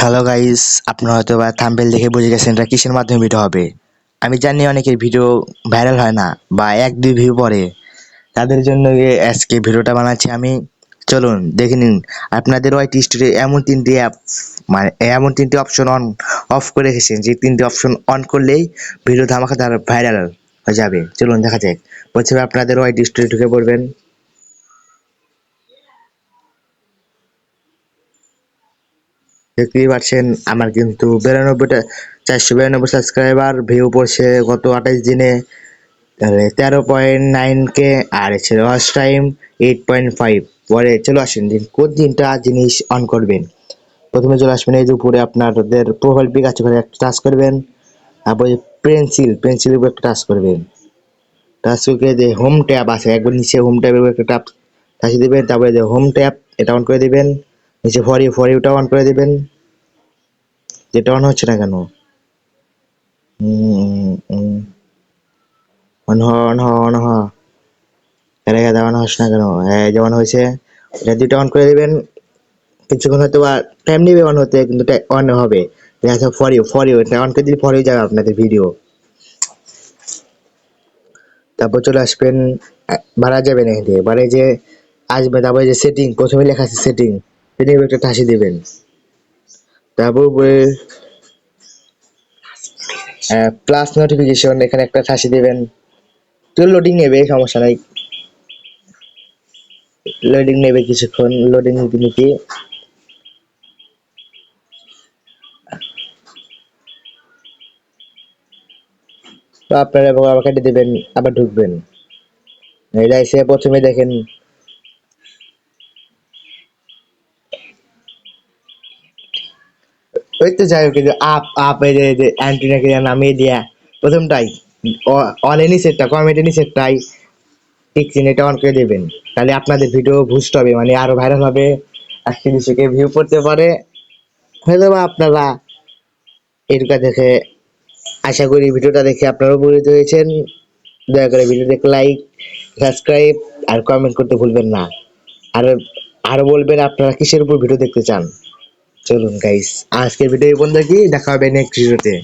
Hello guys আপনারা হয়তো বা থাম্বেল দেখে বুঝে গেছেন এটা কিসের মাধ্যমে ভিডিও হবে। আমি জানি অনেকের ভিডিও ভাইরাল হয় না, বা এক দুই ভিউ পরে তাদের জন্য আজকে ভিডিওটা বানাচ্ছি আমি। চলুন, দেখে নিন, আপনাদের ওয়াইট স্টোরে এমন তিনটি অ্যাপ মানে এমন তিনটি অপশন অন অফ করে রেখেছেন, যে তিনটি অপশন অন করলেই ভিডিও ধামাকা তার ভাইরাল হয়ে যাবে। চলুন, দেখা যাক। প্রথমে আপনাদের ওয়াইট স্টোরে ঢুকে পড়বেন। দেখতেই পাচ্ছেন, আমার কিন্তু বিরানব্বইটা, চারশো বিরানব্বই সাবস্ক্রাইবার ভিউ পড়ছে গত আঠাশ দিনে। তাহলে তেরো পয়েন্ট নাইন কে আর ছিল watch time eight point five পরে চলে আসেন, দিন, কোন তিনটা জিনিস অন করবেন? প্রথমে চলে আসবেন এই যে উপরে আপনাদের প্রোফাইল পিক আছে একটা টাচ করবেন। তারপরে পেন্সিল পেন্সিলের উপর একটা টাচ করবেন। টাচ করে যে হোম ট্যাব আছে, একবার নিচে হোম ট্যাবের উপর একটা ট্যাপ টাচ দেবেন, তারপরে যে হোম ট্যাব এটা অন করে দিবেন। ফর ইউ ফর অন করে দিবেন। যেটা অন হচ্ছে না কেন? অন হ অন হ অন হ। এর অন হচ্ছে না কেন? হ্যাঁ যেমন হয়েছে। এটা দুটো অন করে দিবেন। কিছুক্ষণ হয়তো বা টাইম নেবে অন হতে, কিন্তু অন হবে। দেখা যাচ্ছে ফর ইউ এটা অন করে দিলে ফর যাবে আপনাদের ভিডিও তারপর চলে আসবেন বাড়া যাবেন এখানে বাড়ে যে আসবে, তারপরে যে সেটিং প্রথমে লেখা আছে সেটিং সেটিং একটা ঠাসি দিবেন। তারপর প্লাস নোটিফিকেশন এখানে একটা ঠাসি দিবেন। তো লোডিং নেবে, সমস্যা নাই। লোডিং নেবে কিছুক্ষণ লোডিং নিতে নিতে আপনারা আবার কেটে দেবেন, আবার ঢুকবেন। এটা এসে প্রথমে দেখেন ওই তো যাই হোক আপ আপ, এই যে অ্যান্টিনাকে নামিয়ে দেয়া, প্রথমটাই অনেনি সেটটা কমেন্টেনি সেটটাই টিকচিন এটা অন করে দেবেন। তাহলে আপনাদের ভিডিও বুস্ট হবে মানে আরও ভাইরাল হবে একশো দুশোকে ভিউ পড়তে পারে। হয়তো বা আপনারা এটুকা দেখে, আশা করি ভিডিওটা দেখে আপনারা উপকৃত হয়েছেন। দয়া করে ভিডিও দেখে লাইক সাবস্ক্রাইব আর কমেন্ট করতে ভুলবেন না। আর, আরও বলবেন আপনারা কিসের উপর ভিডিও দেখতে চান? চলুন গাইস আজকের ভিডিও এই পর্যন্ত কি দেখা হবে নেক্সট ভিডিওতে